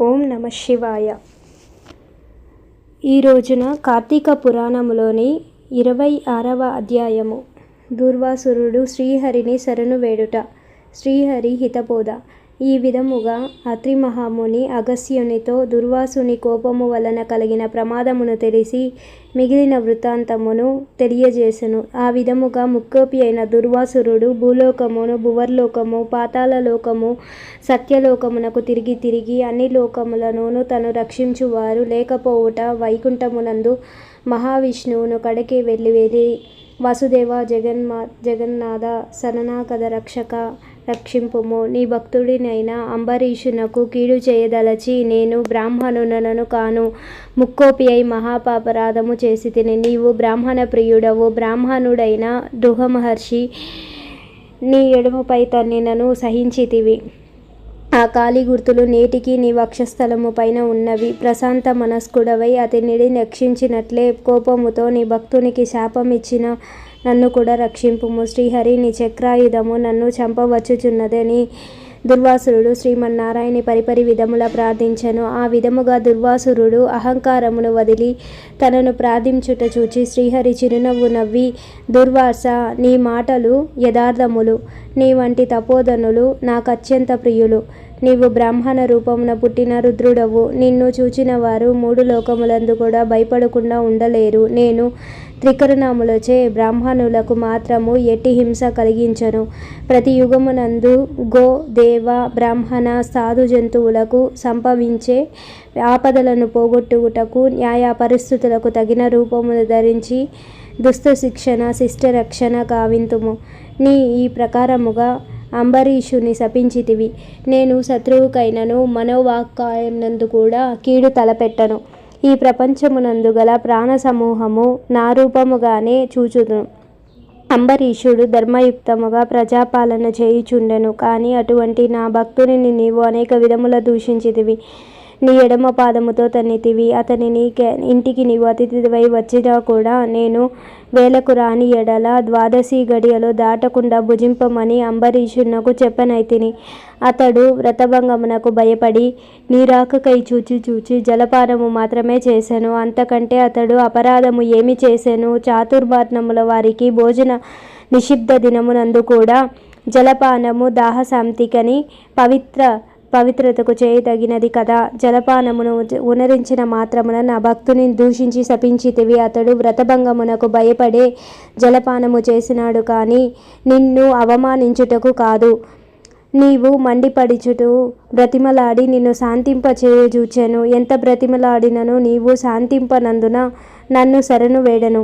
ఓం నమ శివాయ. ఈ రోజున కార్తీక పురాణములోని ఇరవై ఆరవ అధ్యాయము. దుర్వాసురుడు శ్రీహరిని శరణు వేడుట శ్రీహరి హితబోధ. ఈ విధముగా అత్రి మహాముని అగస్త్యునితో దుర్వాసుని కోపము వలన కలిగిన ప్రమాదమును తెలిసి మిగిలిన వృత్తాంతమును తెలియజేసెను. ఆ విధముగా ముక్కోపి అయిన దుర్వాసురుడు భూలోకమును భువర్లోకము పాతాళలోకము సత్యలోకమునకు తిరిగి తిరిగి అన్ని లోకములనును తను రక్షించువారు. లేకపోవుట వైకుంఠమునందు మహావిష్ణువును కడకి వెళ్ళి వెళ్ళి వాసుదేవ జగన్మా జగన్నాథ సననాకద రక్షక రక్షింపుము. నీ భక్తుడినైన అంబరీషునకు కీడు చేయదలచి నేను బ్రాహ్మణునను కాను. ముక్కోపి అయి మహాపాపరాధము చేసి తిని నీవు బ్రాహ్మణ ప్రియుడవు. బ్రాహ్మణుడైన మహర్షి నీ ఎడమపై తన్నినను సహించితివి. ఆ కాలి గుర్తులు నేటికి నీ వక్షస్థలము పైన ఉన్నవి. ప్రశాంత మనస్కుడవై అతనిని రక్షించినట్లే కోపముతో నీ భక్తునికి శాపం ఇచ్చిన నన్ను కూడా రక్షింపుము. శ్రీహరి నీ చక్రాయుధము నన్ను చంపవచ్చుచున్నదని దుర్వాసురుడు శ్రీమన్నారాయణి పరిపరి విధముల ప్రార్థించను. ఆ విధముగా దుర్వాసురుడు అహంకారమును వదిలి తనను ప్రార్థించుట చూచి శ్రీహరి చిరునవ్వు నవ్వి దుర్వాస నీ మాటలు యథార్థములు. నీ వంటి తపోధనులు నాకు అత్యంత ప్రియులు. నీవు బ్రాహ్మణ రూపమున పుట్టిన రుద్రుడవు. నిన్ను చూచిన వారు మూడు లోకములందు కూడా భయపడకుండా ఉండలేరు. నేను త్రికరణములచే బ్రాహ్మణులకు మాత్రము ఎట్టి హింస కలిగించను. ప్రతి యుగమునందు గో దేవ బ్రాహ్మణ సాధు జంతువులకు సంభవించే ఆపదలను పోగొట్టుటకు న్యాయ పరిస్థితులకు తగిన రూపములు ధరించి దుస్త శిక్షణ శిష్ట రక్షణ కావింతుము. నీ ఈ ప్రకారముగా అంబరీషుని శపించితివి. నేను శత్రువుకైనను మనోవాక్కాయనందు కూడా కీడు తలపెట్టను. ఈ ప్రపంచమునందు గల ప్రాణ సమూహము నా రూపముగానే చూచును అంబరీషుడు ధర్మయుక్తముగా ప్రజాపాలన చేయుచుండెను. కానీ అటువంటి నా భక్తుని నీవు అనేక విధముల దూషించితివి. నీ ఎడమ పాదముతో తన్నితివి అతనిని ఇంటికి నీవు అతిథివై వచ్చినా కూడా నేను వేలకు రాని ఎడల ద్వాదశి గడియలో దాటకుండా భుజింపమని అంబరీషునకు చెప్పనైతిని. అతడు వ్రతభంగమునకు భయపడి నీరాకకై చూచి చూచి జలపానము మాత్రమే చేశాను అంతకంటే అతడు అపరాధము ఏమి చేశాను చాతుర్భాత్నముల వారికి భోజన నిషిద్ధ దినమునందు కూడా జలపానము దాహశాంతికని పవిత్ర పవిత్రతకు చేయదగినది కదా. జలపానమును ఉనరించిన మాత్రమున నా భక్తుని దూషించి శపించితివి అతడు వ్రతభంగమునకు భయపడే జలపానము చేసినాడు కానీ నిన్ను అవమానించుటకు కాదు. నీవు మండిపడిచుటూ బ్రతిమలాడి నిన్ను శాంతింపచేయజూచెను ఎంత బ్రతిమలాడినను నీవు శాంతింపనందున నన్ను శరణు వేడను.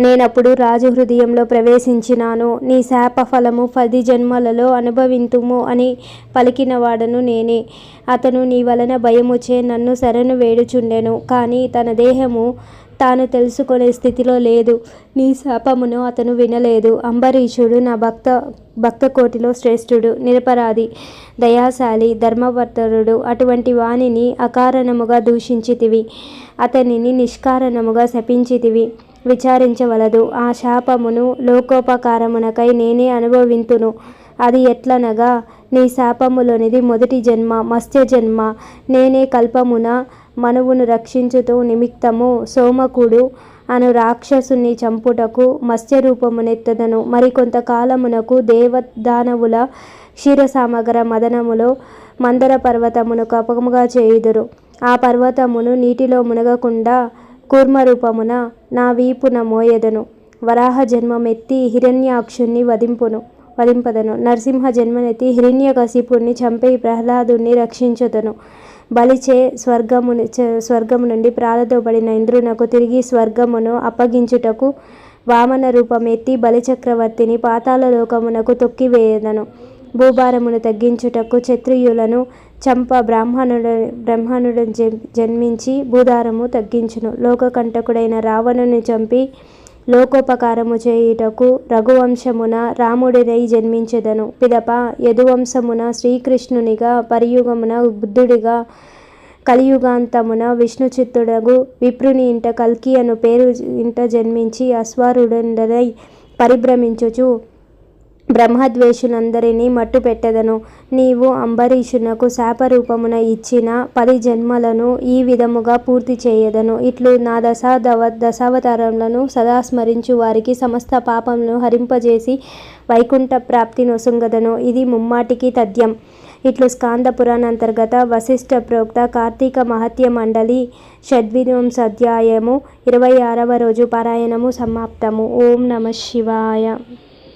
నేనప్పుడు రాజు హృదయంలో ప్రవేశించినాను. నీ శాప ఫలము పది జన్మలలో అనుభవింతుము అని పలికినవాడను నేనే. అతను నీ వలన భయముచే నన్ను శరణు వేడుచుండెను. కానీ తన దేహము తాను తెలుసుకునే స్థితిలో లేదు. నీ శాపమును అతను వినలేదు. అంబరీషుడు నా భక్త భక్త కోటిలో శ్రేష్ఠుడు నిరపరాధి దయాశాలి ధర్మవర్తరుడు అటువంటి వాణిని అకారణముగా దూషించితివి. అతనిని నిష్కారణముగా శపించితివి. విచారించవలదు. ఆ శాపమును లోకోపకారమునకై నేనే అనుభవింతును. అది ఎట్లనగా నీ శాపములోనిది మొదటి జన్మ మత్స్య జన్మ. నేనే కల్పమున మనువును రక్షించుతూ నిమిత్తము సోమకుడు అను రాక్షసుని చంపుటకు మత్స్య రూపమునెత్తదను మరికొంతకాలమునకు దేవదానవుల క్షీరసామగర మదనములో మందర పర్వతమును కపముగా చేయుదురు. ఆ పర్వతమును నీటిలో మునగకుండా కూర్మరూపమున నా వీపున మోయెదను. వరాహ జన్మమెత్తి హిరణ్యాక్షుణ్ణి వధింపును వధింపదను. నరసింహ జన్మనెత్తి హిరణ్యకశిపుణ్ణి చంపి ప్రహ్లాదుని రక్షించుదను. బలిచే స్వర్గముని స్వర్గము నుండి ప్రాణతోబడిన ఇంద్రునకు తిరిగి స్వర్గమును అప్పగించుటకు వామన రూపమెత్తి బలిచక్రవర్తిని పాతాళలోకమునకు తొక్కివేయదను. భూభారమును తగ్గించుటకు క్షత్రియులను చంప బ్రాహ్మణుడు బ్రహ్మణుడు జన్మించి భూధారము తగ్గించును. లోకకంటకుడైన రావణుని చంపి లోకోపకారము చేయుటకు రఘువంశమున రాముడినై జన్మించెదను. పిదప యదువంశమున శ్రీకృష్ణునిగా పరియుగమున బుద్ధుడిగా కలియుగాంతమున విష్ణు చిత్తుడగు విప్రుని ఇంట కల్కి అను పేరు ఇంట జన్మించి అశ్వారుడండనై పరిభ్రమించుచు బ్రహ్మద్వేషులందరినీ మట్టుపెట్టెదను. నీవు అంబరీషునకు శాపరూపమున ఇచ్చిన పది జన్మలను ఈ విధముగా పూర్తి చేయదను. ఇట్లు నా దశాదవ దశావతారములను సదా స్మరించు వారికి సమస్త పాపములను హరింపజేసి వైకుంఠ ప్రాప్తి నొసుంగదను. ఇది ముమ్మాటికి తథ్యం. ఇట్లు స్కాంద పురాణాంతర్గత వశిష్ఠ ప్రోక్త కార్తీక మహత్య మండలి షడ్వింశధ్యాయము ఇరవై ఆరవ రోజు పారాయణము సమాప్తము. ఓం నమ శివాయ.